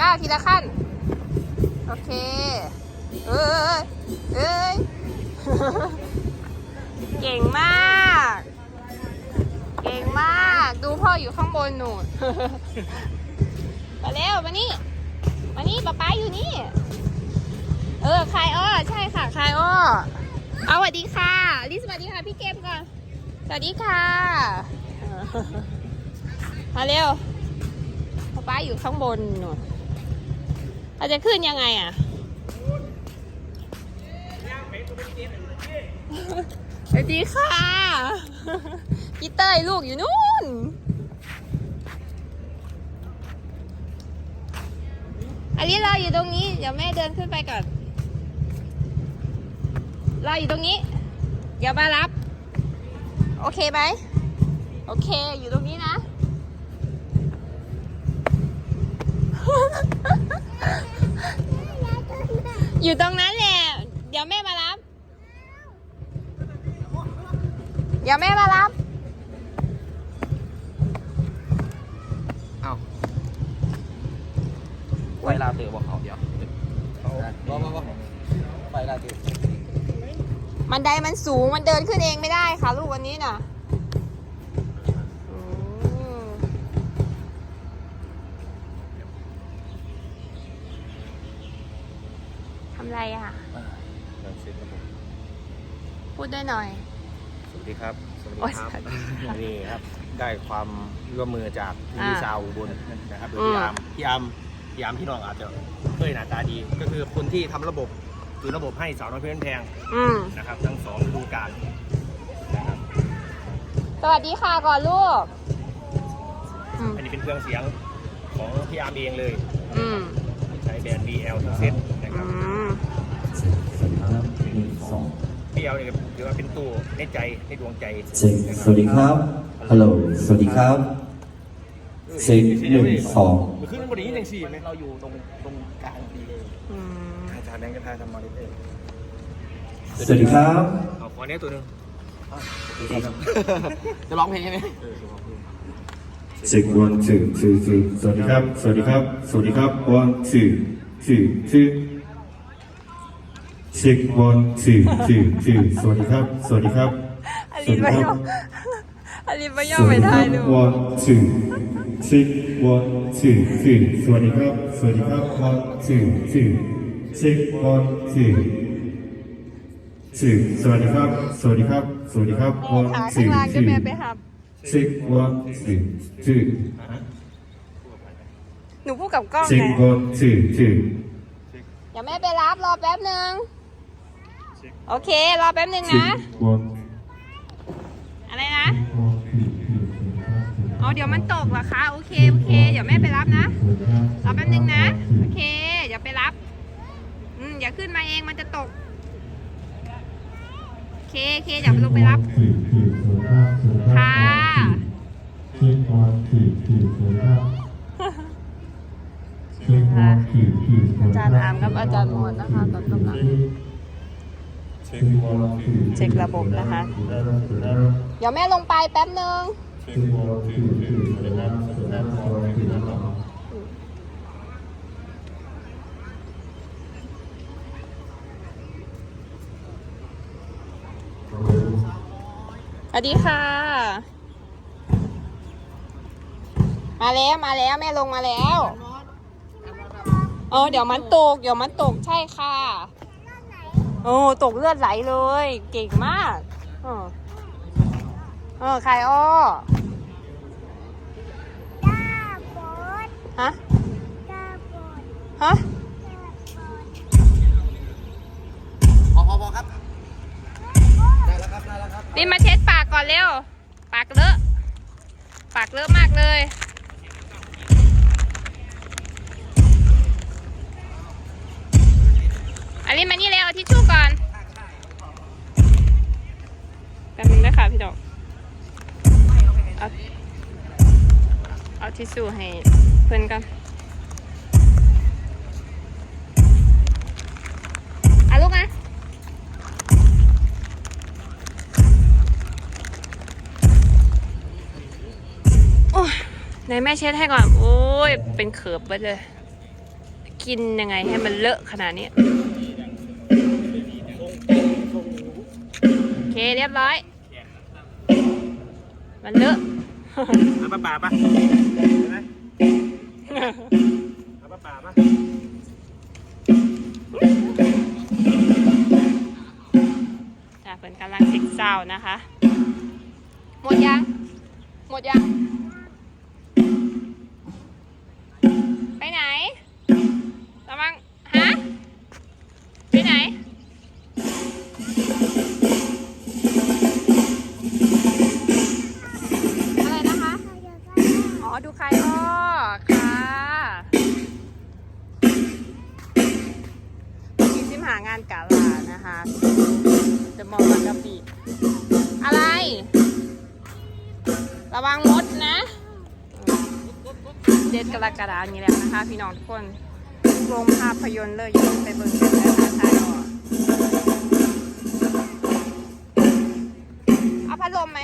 ก้าวทีละขั้น โอเค เอ้ยเอ้ยเก่งมาก เก่งมาก ดูพ่ออยู่ข้างบนหนูมาเร็วมานี่ มานี่ป๊าป๊าอยู่นี่ เออคายอ้อ ใช่ค่ะคายอ้อ เอาสวัสดีค่ะ ลิสสวัสดีค่ะ พี่เกมก่อน สวัสดีค่ะมาเร็วป๊าป๊าอยู่ข้างบนหนู เราจะขึ้นยังไงอะ สวัสดีค่ะพี่เต้ยลูกอยู่นู่น อันนี้รออยู่ตรงนี้ เดี๋ยวแม่เดินขึ้นไปก่อนรออยู่ตรงนี้ เดี๋ยวมารับ โอเคไหม โอเค อยู่ตรงนี้นะ อยู่ตรงนั้นแหละ เดี๋ยวแม่มารับ เดี๋ยวแม่มารับ เอ้าไฟลาเตอร์บอกเขาเดี๋ยวบอกบอกบอกไฟลาเตอร์มันไดมันสูงมันเดินขึ้นเองไม่ได้ค่ะ ลูกวันนี้น่ะ ทำไรอะลังเซ็ตครับผมพูดด้วยหน่อย สวัสดีครับ สวัสดีโอ๊ยครับสวัสดีนี่ครับ ได้ความร่วมมือจากพี่อ่า ชาวอุบลนะครับโดยอืมพี่อาร์มพี่อาร์มพี่อาร์มพี่น้องอาจจะเคยหน้าตาดี ก็คือคนที่ทำระบบคือระบบให้สาวน้อยเพื่อนแพงอืม นะครับทั้งสองฤดูกาลนะครับสวัสดีค่ะก่อนลูก อืม อันนี้เป็นเครื่องเสียงของพี่อาร์มเองเลย อืมใช้แบรนด์ BL ทั้งเซ็ตนะคอืรับ ม BL เนี่ยถือว่าเป็นตู้ในใจในดวงใจเช็คนะคสรับวัสดีครับฮัลโหลสวัสดีครับเช็คหนึ่งสองมันขึ้นบนนี้ยังสี่ไหมเราอยู่ตรงตรงกลางดีเลยอืมอาจารย์แบงค์ก็ทายทำมาได้เลยสวัสดีครับเอาขอเนี้ยตัวหนึงจะร้องเพลงใช่ไหมเช็ค one two two two สวัสดีครับ สวัสดีครับ สวัสดีครับ one two two two เช็ค one two two two สวัสดีครับ สวัสดีครับอลินไม่ยอมอลินไม่ยอมไม่ได้ลูก one two เช็ค one two two สวัสดีครับ สวัสดีครับ one two two เช็ค one two two สวัสดีครับ สวัสดีครับ สวัสดีครับ one ขาข้าง two ล่างจะ two แม่ไปหับ Check one, two, two. หนูพูดกับกล้องไง Check one, two, two. เดี๋ยวแม่ไปรับรอแป๊บหนึ่ง โอเค รอแป๊บหนึ่งนะ อะไรนะ อ๋อ เดี๋ยวมันตกเหรอคะ โอเค โอเค เดี๋ยวแม่ไปรับนะ รอแป๊บหนึ่งนะ โอเค เดี๋ยวไปรับ อืม อย่าขึ้นมาเอง มันจะตก โอเค โอเค เดี๋ยวลงไปรับ ค่ะอาจารย์อามกับอาจารย์มวลนะคะตอนกำลัง เช็คระบบนะคะ เดี๋ยวแม่ลงไปแป๊บหนึ่งสวัสดีค่ะ มาแล้วมาแล้วแม่ลงมาแล้ว เออเดี๋ยวมันตก เดี๋ยวมันตกใช่ค่ะ โอ้ตกเลือดไหลเลย เก่งมากเออเออใครอ้อฮะฮะพอพอพอครับ ได้แล้วครับ ได้แล้วครับ นี่มาเช็ดปากก่อนเร็ว ปากเลอะ ปากเลอะมากเลย อันนี้มานี่เร็วเอาทิชชู่ก่อนแป๊บนึงนะคะพี่ดอกเอาเอาทิชชู่ให้เพื่อนกันอะลูกนะโอ้ยไหนแม่เช็ดให้ก่อน โอ้ย เป็นเขิบไปเลย กินยังไงให้มันเลอะขนาดนี้ เคเรียบร้อย มันเลอะเอาปลาป่าปะเห็นไหมเอาปลาป่าปะจ้าเพิ่นกำลังสิกเศร้านะคะ หมดยัง หมดยัง ระวังมดนะเด็ดกรกฎาคมนี้แล้วนะคะ พี่น้องทุกคนโรงภาพยนตร์เลยยังไปเบิ่งกันนะคะทายออกเอาพัดลมไหม